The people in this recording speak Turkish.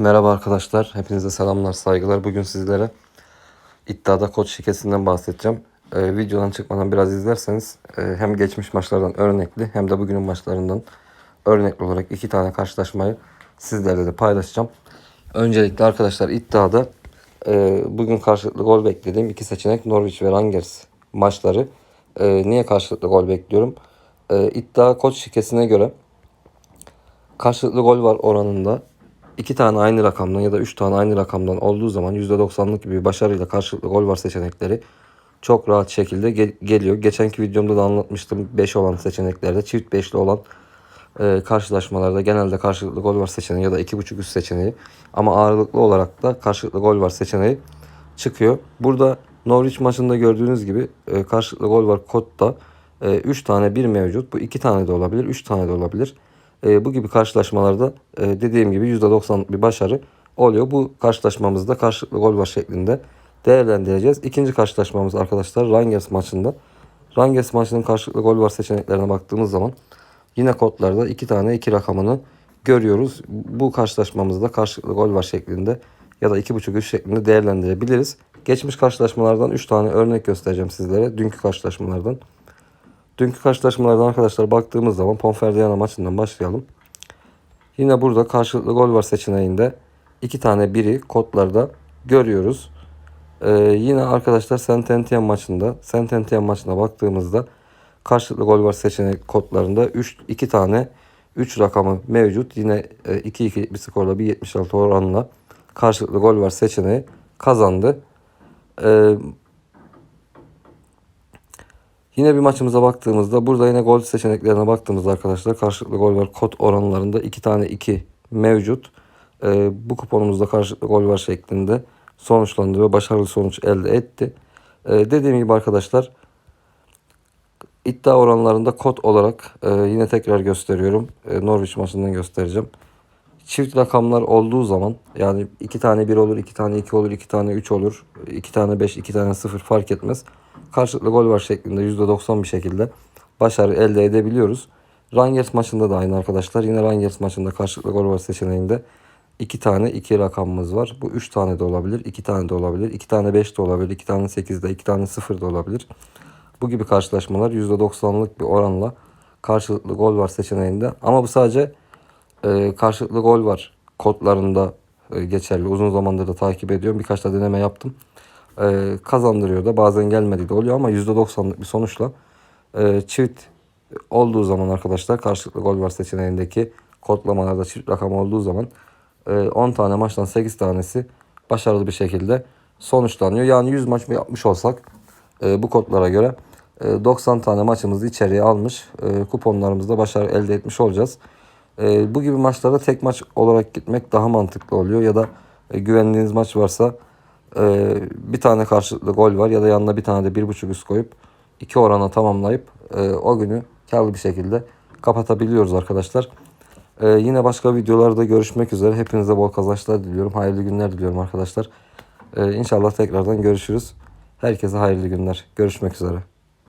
Merhaba arkadaşlar. Hepinize selamlar, saygılar. Bugün sizlere iddiada koç şikesinden bahsedeceğim. Ee, videodan çıkmadan biraz izlerseniz e, hem geçmiş maçlardan örnekli hem de bugünün maçlarından örnekli olarak iki tane karşılaşmayı sizlerle de paylaşacağım. Öncelikle arkadaşlar iddiada e, bugün karşılıklı gol beklediğim iki seçenek Norwich ve Rangers maçları. E, niye karşılıklı gol bekliyorum? E, iddia koç şikesine göre karşılıklı gol var oranında iki tane aynı rakamdan ya da üç tane aynı rakamdan olduğu zaman %90'lık gibi bir başarıyla karşılıklı gol var seçenekleri çok rahat şekilde gel- geliyor. Geçenki videomda da anlatmıştım 5 olan seçeneklerde çift 5'li olan e, karşılaşmalarda genelde karşılıklı gol var seçeneği ya da 2.5 üst seçeneği ama ağırlıklı olarak da karşılıklı gol var seçeneği çıkıyor. Burada Norwich maçında gördüğünüz gibi e, karşılıklı gol var kodda 3 tane bir mevcut. Bu 2 tane de olabilir, 3 tane de olabilir. E, bu gibi karşılaşmalarda e, dediğim gibi %90'lık bir başarı oluyor. Bu karşılaşmamızda karşılıklı gol var şeklinde değerlendireceğiz. İkinci karşılaşmamız arkadaşlar Rangers maçında. Rangers maçının karşılıklı gol var seçeneklerine baktığımız zaman yine kodlarda 2 tane 2 rakamını görüyoruz. Bu karşılaşmamızda karşılıklı gol var şeklinde ya da 2.5 üst şeklinde değerlendirebiliriz. Geçmiş karşılaşmalardan 3 tane örnek göstereceğim sizlere. Dünkü karşılaşmalardan. Dünkü karşılaşmalardan arkadaşlar baktığımız zaman Ponferrada maçından başlayalım. Yine burada karşılıklı gol var seçeneğinde iki tane biri kodlarda görüyoruz. Ee, yine arkadaşlar Saint Etienne maçında Saint Etienne maçına baktığımızda karşılıklı gol var seçenek kodlarında 3 2 tane 3 rakamı mevcut. Yine 2-2 bir skorla bir 76 oranla karşılıklı gol var seçeneği kazandı. Ee, Yine bir maçımıza baktığımızda burada yine gol seçeneklerine baktığımızda arkadaşlar karşılıklı gol var kod oranlarında 2 tane 2 mevcut. Ee, bu kuponumuzda karşılıklı gol var şeklinde sonuçlandı ve başarılı sonuç elde etti. Ee, dediğim gibi arkadaşlar iddia oranlarında kod olarak e, yine tekrar gösteriyorum. E, Norwich maçından göstereceğim. Çift rakamlar olduğu zaman yani iki tane 1 olur, iki tane 2 olur, iki tane 3 olur, iki tane 5, iki tane 0 fark etmez. Karşılıklı gol var şeklinde %90 bir şekilde başarı elde edebiliyoruz. Rangers maçında da aynı arkadaşlar. Yine Rangers maçında karşılıklı gol var seçeneğinde iki tane 2 rakamımız var. Bu 3 tane de olabilir, 2 tane de olabilir, 2 tane 5 de olabilir, 2 tane 8 de, 2 tane 0 da olabilir. Bu gibi karşılaşmalar %90'lık bir oranla karşılıklı gol var seçeneğinde. Ama bu sadece e, karşılıklı gol var kodlarında e, geçerli. Uzun zamandır da takip ediyorum. Birkaç da deneme yaptım. E, kazandırıyor da bazen gelmedi de oluyor ama %90'lık bir sonuçla e, çift olduğu zaman arkadaşlar karşılıklı gol var seçeneğindeki kodlamalarda çift rakam olduğu zaman e, 10 tane maçtan 8 tanesi başarılı bir şekilde sonuçlanıyor. Yani 100 maç mı yapmış olsak e, bu kodlara göre e, 90 tane maçımızı içeriye almış e, kuponlarımızda başarı elde etmiş olacağız. E, bu gibi maçlarda tek maç olarak gitmek daha mantıklı oluyor ya da e, güvendiğiniz maç varsa e, bir tane karşılıklı gol var ya da yanına bir tane de bir buçuk üst koyup iki orana tamamlayıp e, o günü karlı bir şekilde kapatabiliyoruz arkadaşlar. E, yine başka videolarda görüşmek üzere. Hepinize bol kazançlar diliyorum. Hayırlı günler diliyorum arkadaşlar. E, inşallah tekrardan görüşürüz. Herkese hayırlı günler. Görüşmek üzere.